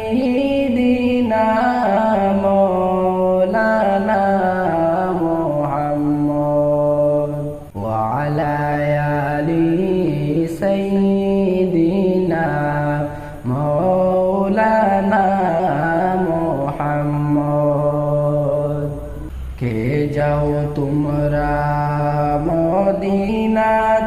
সাইয়্যিদিনা মাওলানা মুহাম্মদ। ওয়া আলা আলি সাইয়্যিদিনা মাওলানা মুহাম্মদ। কে যাও তোমরা মদিনাতে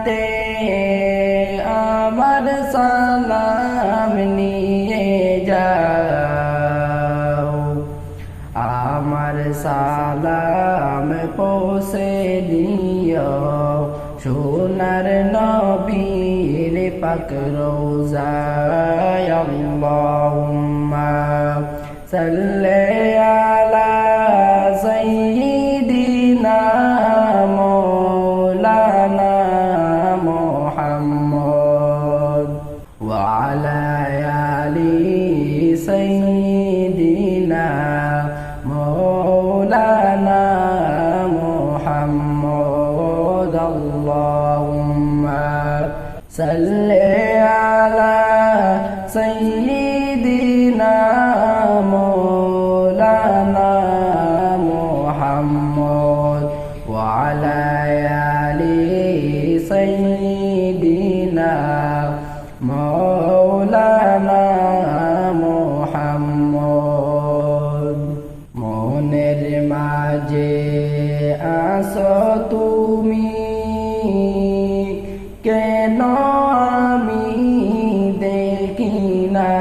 সালাম পৌঁছে দিও। সোনার নবীর পাক রোজায় আল্লাহুম্মা আলা محمد اللهم صل على سيدنا مولانا محمد وعلى آل سيدنا আমি দেখি না।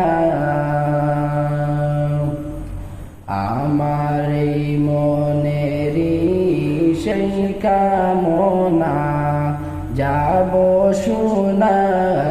আমার এই মনেরই সেই কামনা যাব সোনার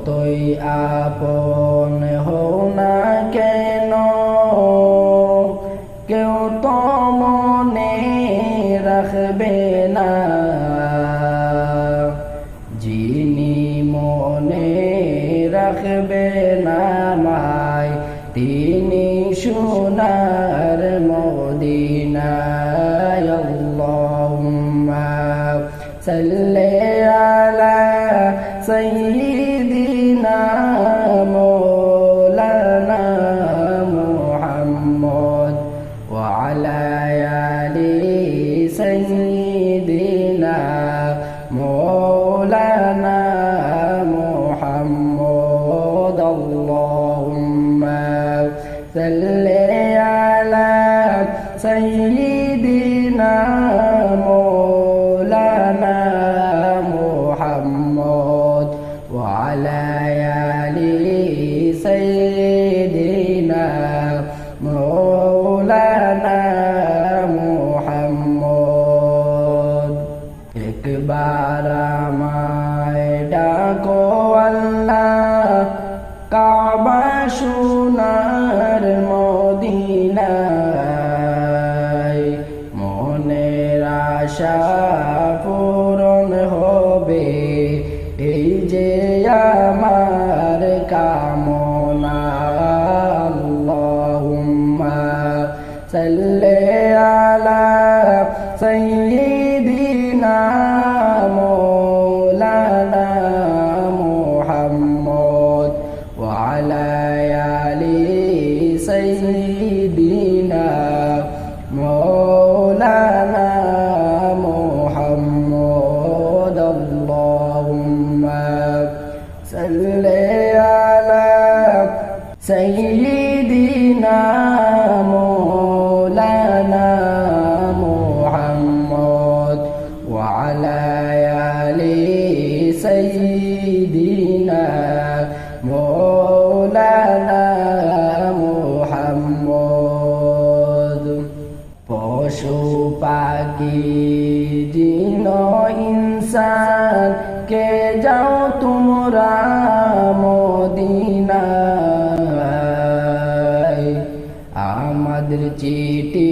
যতই আপন হও না কেন? কেউ তো মনে রাখবে না। যিনি মনে রাখবে না মায়, তিনি সোনার মদিনায়। সাল্লি صل على سيدنا সাইয়্যিদিনা سيدنا مولانا محمد পশু পাখি জিন ইনসান কে যাও তোমরা মদিনায় আমাদের চিঠি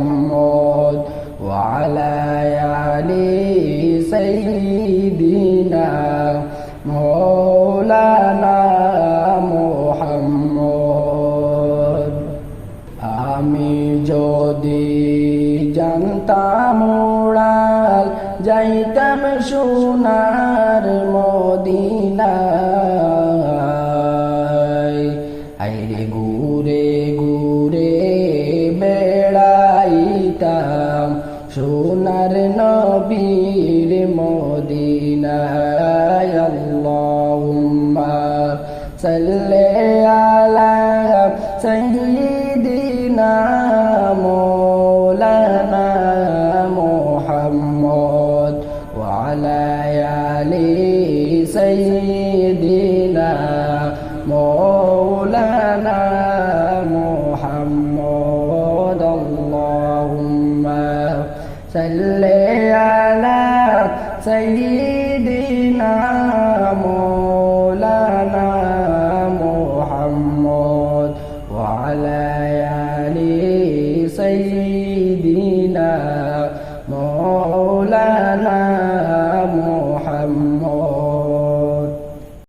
محمد وعلى آل سيدنا مولانا محمد আমি যদি জানতাম উড়াল যাইতাম সোনার মদিনায় خير مدينة اللهم صل على سيدنا مولانا محمد وعلى آل سيدنا Отца и